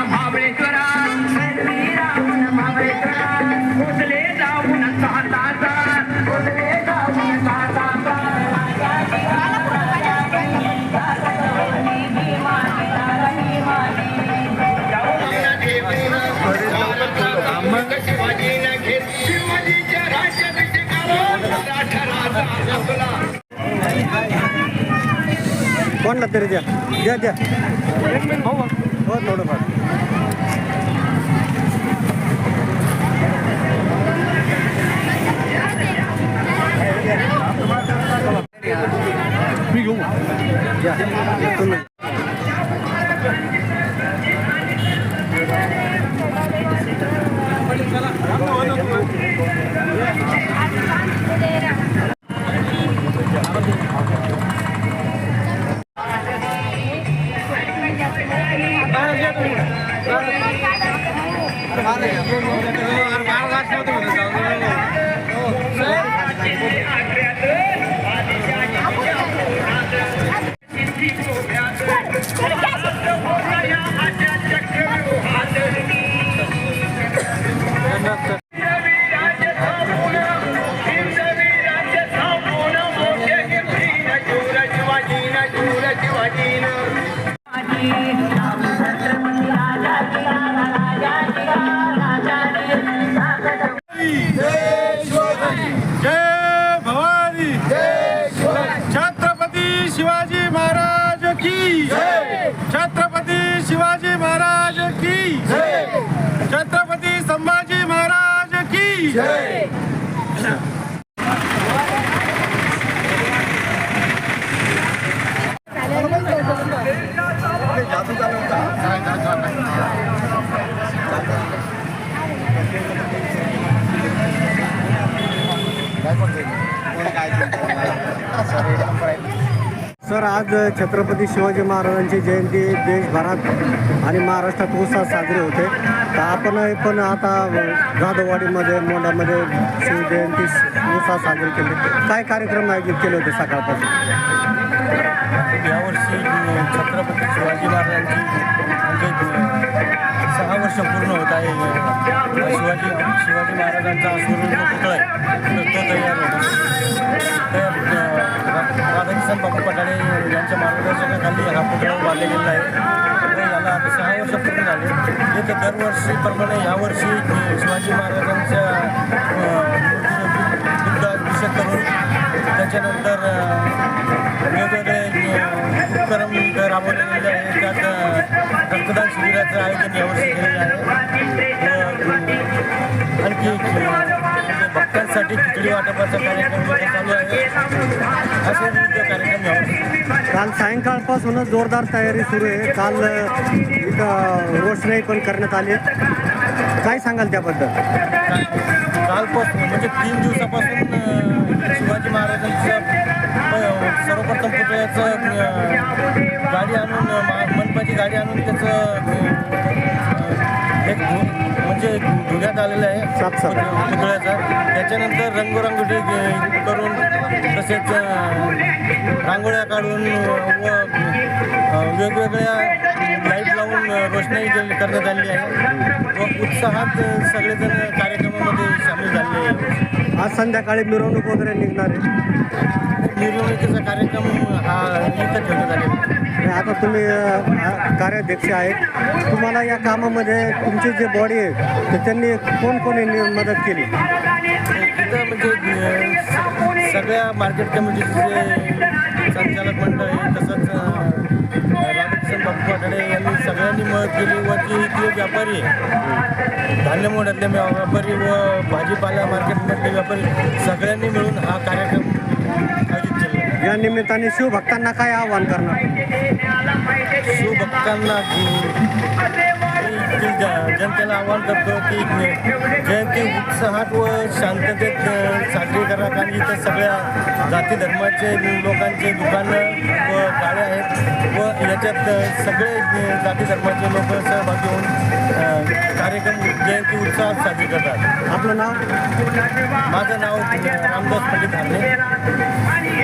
महाबळेश्वरा महाबळेश्वरा जाऊन शिवाजीच्या राज्याभिषेकाला कोणला तरी द्या. द्या द्या. थोडंफार मी घेऊ द्या तुम्ही जय तर आज छत्रपती शिवाजी महाराजांची जयंती देशभरात आणि महाराष्ट्रात उत्साहात साजरी होते. तर आपण पण आता जाधववाडीमध्ये मोंडामध्ये शिवजयंती उत्साहात साजरी केली. काय कार्यक्रम आयोजित केले होते सकाळपासून? यावर्षी छत्रपती शिवाजी महाराजांची म्हणजे काय शिवाजी शिवाजी महाराजांचा सुरू पुतळा आहे. तो तयार होता. तर अ, राधाकिशन बापू पठाणे यांच्या मार्गदर्शनाखाली हा पुतळा उभारला गेलेला आहे. याला सहा वर्ष पूर्ण झाले. इथे दरवर्षीप्रमाणे यावर्षी शिवाजी महाराजांच्या दुग्धाभिषेक करून त्याच्यानंतर वेगवेगळे उपक्रम इथं राबवले गेलेले आहे त्यात रक्तदान शिबिराचं आयोजन यावर्षी केलेलं आहे. भक्तांसाठी खिचडी वाटपाचा कार्यक्रम चालू आहे. असे विविध कार्यक्रम काल सायंकाळपासूनच जोरदार तयारी सुरू आहे. काल इथं रोषणाई पण करण्यात आली काय सांगाल त्याबद्दल? कालपासून म्हणजे तीन दिवसापासून शिवाजी महाराजांचं सर्वप्रथम पुतळ्याचं गाडी आणून मनपाची गाडी आणून त्याचं आलेलं आहे साफ-साफ. पुत- पुतळ्याचं त्याच्यानंतर रंगरंगोटी करून तसेच रांगोळ्या काढून व वेगवेगळ्या लाइट लावून रोषणाई करण्यात आली आहे व उत्साहात सगळेजण कार्यक्रमामध्ये सामील झाले आहे. आज संध्याकाळी मिरवणूक वगैरे निघणार आहे मिरवणुकीचा कार्यक्रम हा इथं ठेवण्यात आता तुम्ही कार्याध्यक्ष आहेत. तुम्हाला या कामामध्ये तुमची जे बॉडी आहे तर त्यांनी कोण कोणी मदत केली? म्हणजे सगळ्या मार्केट कमिटीचे संचालक मंडळ आहे तसंच अ, राधाकिशन बापू पाटणे यांनी सगळ्यांनी मदत केली व जी इथले व्यापारी धान्य मोडातले व्यापारी व भाजीपाला मार्केटमधले व्यापारी सगळ्यांनी मिळून हा कार्यक्रम आयोजित केला. या निमित्ताने शिवभक्तांना काय आव्हान करणार ज- जनतेला आवाहन करतो की जयंती उत्साहात व शांततेत साजरी करा कारण इथं सगळ्या जाती धर्माचे लोकांचे दुकानं व गाड्या आहेत व याच्यात सगळे जाती धर्माचे लोक सहभागी होऊन कार्यक्रम जयंती उत्साहात साजरी करतात. आपलं नाव? माझं नाव रामदास पंडित हार्ने